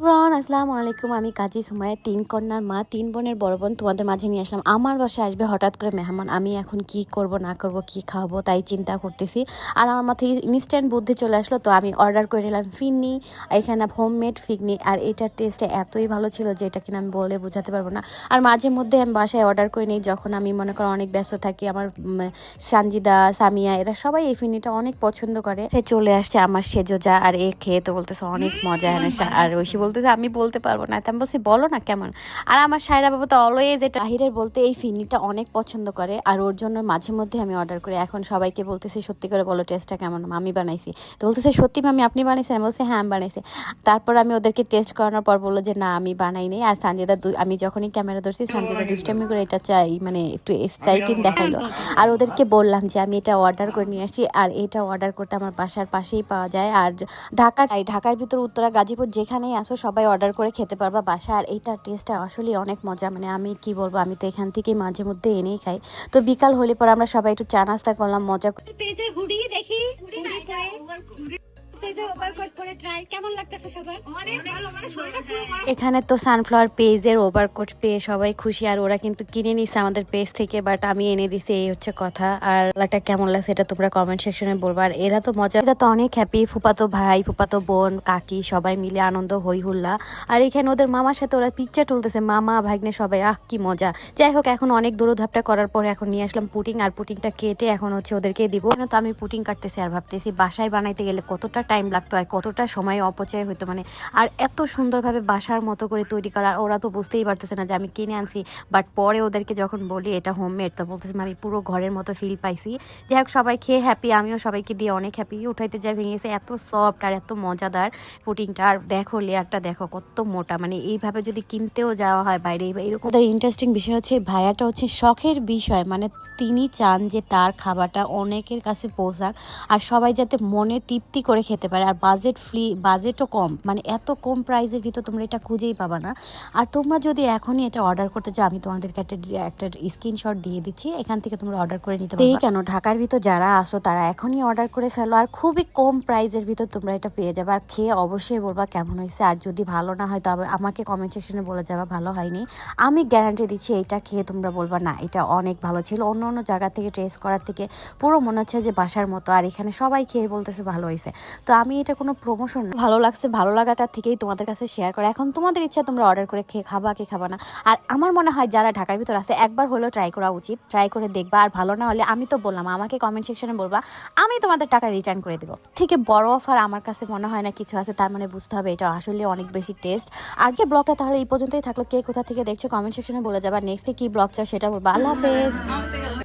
রন আসসালামু আলাইকুম। আমি কাজী সুমাইয়া তিন কন্যার মা তিন বোনের বড় বোন তোমাদের মাঝে নিয়ে আসলাম। আমার বাসায় আসবে হঠাৎ করে মেহমান। আমি এখন কি করব না করব কি খাওয়াবো তাই চিন্তা করতেছি। আর আমার মাথায় ইনস্ট্যান্ট বুদ্ধি চলে আসলো তো আমি অর্ডার করে নিলাম ফিন্নি এখানে হোমমেড ফিগনি আর এটার টেস্টটা এতই ভালো ছিল যে এটা কিনা আমি বলে বোঝাতে পারব না। আর মাঝে মধ্যে আমি বাসায় অর্ডার করে নিই যখন আমি মনে করো অনেক ব্যস্ত থাকি আমার সানজিদা সামিয়া এরা সবাই এই ফিন্নিটা অনেক পছন্দ করে। সে চলে আসছে আমার সেজোজা আর এ খেয়ে তো বলতেছে অনেক মজা এনেছে। আর ঐশী বলতেছে আমি বলতে পারব না। আমি বলছি, বলো না কেমন? আর আমার সায়রা বাবু তো অলওয়েজ এটা বাহিরের বলতে এই ফিন্নিটা অনেক পছন্দ করে, আর ওর জন্য মাঝে মধ্যে আমি অর্ডার করি। এখন সবাইকে বলতেছি, সত্যি করে বলো টেস্টটা কেমন? আমি বানাইছি। তো বলতেছে, সত্যি মামি, আপনি বানাইছেন? আমি বলছি হ্যাঁ আমি বানাইছি। তারপর আমি ওদেরকে টেস্ট করানোর পর বলল যে, না, আমি বানাই নাই। আর সঞ্জিদা দু- আমি যখনই ক্যামেরা ধরছি সঞ্জিদা দুষ্টামি করে এটা চাই মানে একটু এক্সাইটিং দেখাইলো আর ওদেরকে বললাম যে, আমি এটা অর্ডার করে নিয়ে আসি। আর এটা অর্ডার করতে আমার বাসার পাশেই পাওয়া যায়। আর ঢাকা ঢাকার ভিতর, উত্তরা, গাজীপুর যেখানেই আসো সবাই অর্ডার করে খেতে পারবা বাসা আর এইটার টেস্টটা আসলে অনেক মজা। মানে আমি কি বলব, আমি তো এখান থেকে মাঝে মধ্যে এনেই খাই। তো বিকাল হলে পরে আমরা সবাই একটু চা নাস্তা করলাম, মজা। পেজের হুডি দেখি। হুডি পেজের ওভারকোট পরে ট্রাই কেমন লাগতেছে সবার? অনেক ভালো মানে এখানে তো সানফ্লাওয়ার পেজের ওভারকোট পেয়ে সবাই খুশি আর ওরা কিন্তু কিনে নিচ্ছে আমাদের পেজ থেকে বাট আমি এনে দিছি এই হচ্ছে কথা। আর এটা কেমন লাগছে এটা তোমরা কমেন্ট সেকশনে বলব। আর এরা তো মজা এটা তো অনেক হ্যাপি ফুপাতো ভাই ফুপাতো বোন কাকি সবাই মিলে আনন্দ হই হুল্লা। আর এখানে ওদের মামার সাথে ওরা পিকচার তুলতেছে মামা ভাগ্নে সবাই আহ কি মজা। যাই হোক এখন অনেক দৌড়ধাপটা করার পরে এখন নিয়ে আসলাম পুটিং আর পুটিংটা কেটে এখন হচ্ছে ওদেরকে দিব। তো আমি পুটিং কাটতেছি আর ভাবতেছি বাসায় বানাইতে গেলে কতটা টাইম লাগতো আর কতটা সময় অপচয় হতো মানে আর এত সুন্দরভাবে বাসার মতো করে তৈরি করা ওরা তো বুঝতেই পারতেছে না যে আমি কিনে আনছি। বাট পরে ওদেরকে যখন বলি, এটা হোমমেড তো বলতেছে আমি পুরো ঘরের মতো ফিল পাইছি। যাই হোক, সবাই খেয়ে হ্যাপি আমিও সবাইকে দিয়ে অনেক হ্যাপি উঠাইতে যাই ভেঙেছে, এত সফট আর এত মজাদার পুটিংটা আর দেখো, লেয়ারটা দেখো, কত মোটা মানে এইভাবে যদি কিনতেও যাওয়া হয় বাইরে এরকম। ইন্টারেস্টিং বিষয় হচ্ছে, ভাইয়াটা হচ্ছে শখের বিষয় মানে তিনি চান যে তার খাবারটা অনেকের কাছে পৌঁছাক, আর সবাই যাতে মনে তৃপ্তি করে খেতে পারে আর বাজেট ফ্রি বাজেটও কম। মানে এত কম প্রাইসের ভিতর তোমরা এটা খুঁজেই পাবা না। আর তোমরা যদি এখনই এটা অর্ডার করতে চাও আমি তোমাদেরকে একটা একটা স্ক্রিনশট দিয়ে দিচ্ছি। এখান থেকে তোমরা অর্ডার করে নিতে পারো কেন? ঢাকার ভিতর যারা আসো তারা এখনই অর্ডার করে ফেলো। আর খুবই কম প্রাইসের ভিতর তোমরা এটা পেয়ে যাবে। আর খেয়ে অবশ্যই বলবা কেমন হয়েছে। আর যদি ভালো না হয় তবে আমাকে কমেন্ট সেকশনে বলে যাবা ভালো হয়নি। আমি গ্যারান্টি দিচ্ছি এটা খেয়ে তোমরা বলবা না এটা অনেক ভালো ছিল। অন্য অন্য জায়গা থেকে টেস্ট করার থেকে পুরো মনে হচ্ছে যে বাসার মতো। আর এখানে সবাই খেয়ে বলতেছে ভালো হয়েছে। তো আমি এটা কোনো প্রমোশন ভালো লাগছে, ভালো লাগাটা থেকেই তোমাদের কাছে শেয়ার করা। এখন তোমাদের ইচ্ছা, তোমরা অর্ডার করে খেয়ে খাবা কি খাবা না। আর আমার মনে হয় যারা ঢাকার ভিতর আছে, একবার হলেও ট্রাই করা উচিত। ট্রাই করে দেখবা, আর ভালো না হলে আমি তো বললাম, আমাকে কমেন্ট সেকশনে বলবা, আমি তোমাদের টাকা রিটার্ন করে দেবো। থেকে বড় অফার আমার কাছে মনে হয় না কিছু আছে, তার মানে বুঝতে হবে এটা আসলে অনেক বেশি টেস্ট আর যে ব্লগটা তাহলে এই পর্যন্তই থাকল। কে কোথা থেকে দেখছ কমেন্ট সেকশনে বলে যাবা। নেক্সটে কি ব্লগ চাও সেটা বলবা। আল্লাহ হাফেজ।